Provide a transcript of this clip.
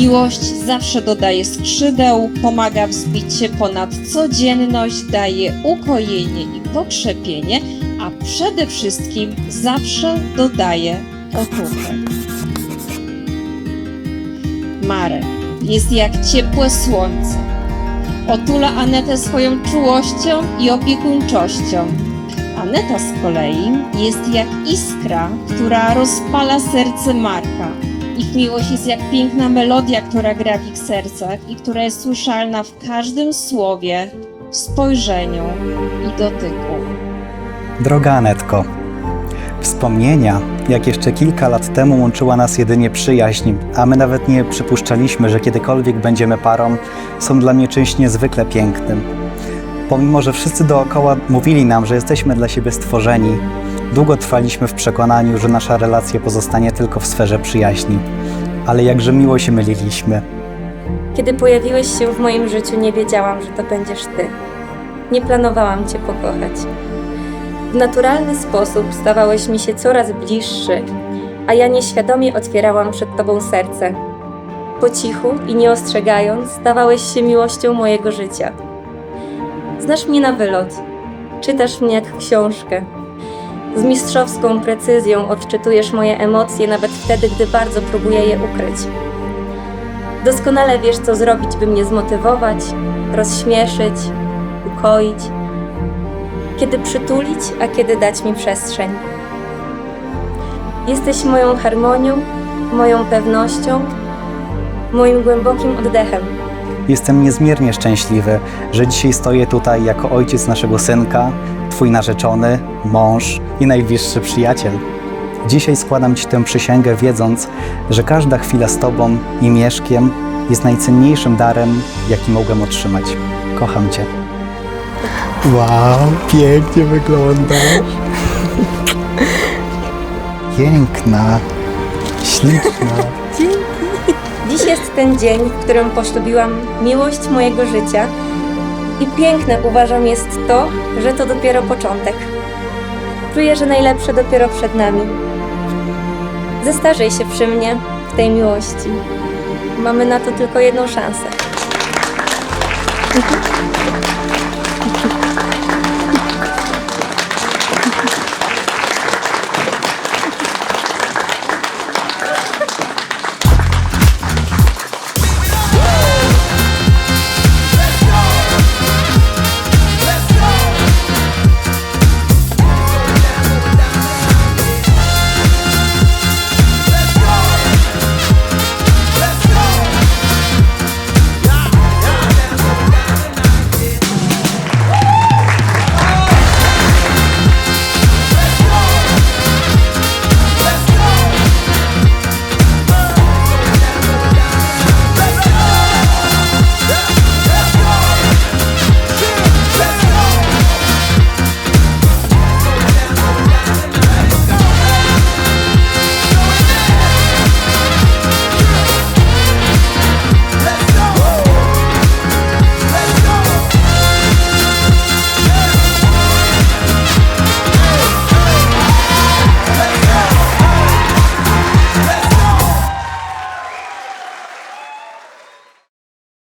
Miłość zawsze dodaje skrzydeł, pomaga wzbić się ponad codzienność, daje ukojenie i pokrzepienie, a przede wszystkim zawsze dodaje otuchę. Marek jest jak ciepłe słońce. Otula Anetę swoją czułością i opiekuńczością. Aneta z kolei jest jak iskra, która rozpala serce Marka. Ich miłość jest jak piękna melodia, która gra w ich sercach i która jest słyszalna w każdym słowie, spojrzeniu i dotyku. Droga Anetko, wspomnienia, jak jeszcze kilka lat temu łączyła nas jedynie przyjaźń, a my nawet nie przypuszczaliśmy, że kiedykolwiek będziemy parą, są dla mnie czymś niezwykle pięknym. Pomimo, że wszyscy dookoła mówili nam, że jesteśmy dla siebie stworzeni, długo trwaliśmy w przekonaniu, że nasza relacja pozostanie tylko w sferze przyjaźni. Ale jakże miło się myliliśmy. Kiedy pojawiłeś się w moim życiu, nie wiedziałam, że to będziesz ty. Nie planowałam cię pokochać. W naturalny sposób stawałeś mi się coraz bliższy, a ja nieświadomie otwierałam przed tobą serce. Po cichu i nie ostrzegając, stawałeś się miłością mojego życia. Znasz mnie na wylot, czytasz mnie jak książkę. Z mistrzowską precyzją odczytujesz moje emocje, nawet wtedy, gdy bardzo próbuję je ukryć. Doskonale wiesz, co zrobić, by mnie zmotywować, rozśmieszyć, ukoić, kiedy przytulić, a kiedy dać mi przestrzeń. Jesteś moją harmonią, moją pewnością, moim głębokim oddechem. Jestem niezmiernie szczęśliwy, że dzisiaj stoję tutaj jako ojciec naszego synka, twój narzeczony, mąż i najbliższy przyjaciel. Dzisiaj składam ci tę przysięgę, wiedząc, że każda chwila z tobą i mieszkiem jest najcenniejszym darem, jaki mogłem otrzymać. Kocham cię. Wow, pięknie wyglądasz. Piękna, śliczna. Dziś jest ten dzień, w którym poślubiłam miłość mojego życia i piękne uważam jest to, że to dopiero początek. Czuję, że najlepsze dopiero przed nami. Zestarzej się przy mnie w tej miłości. Mamy na to tylko jedną szansę.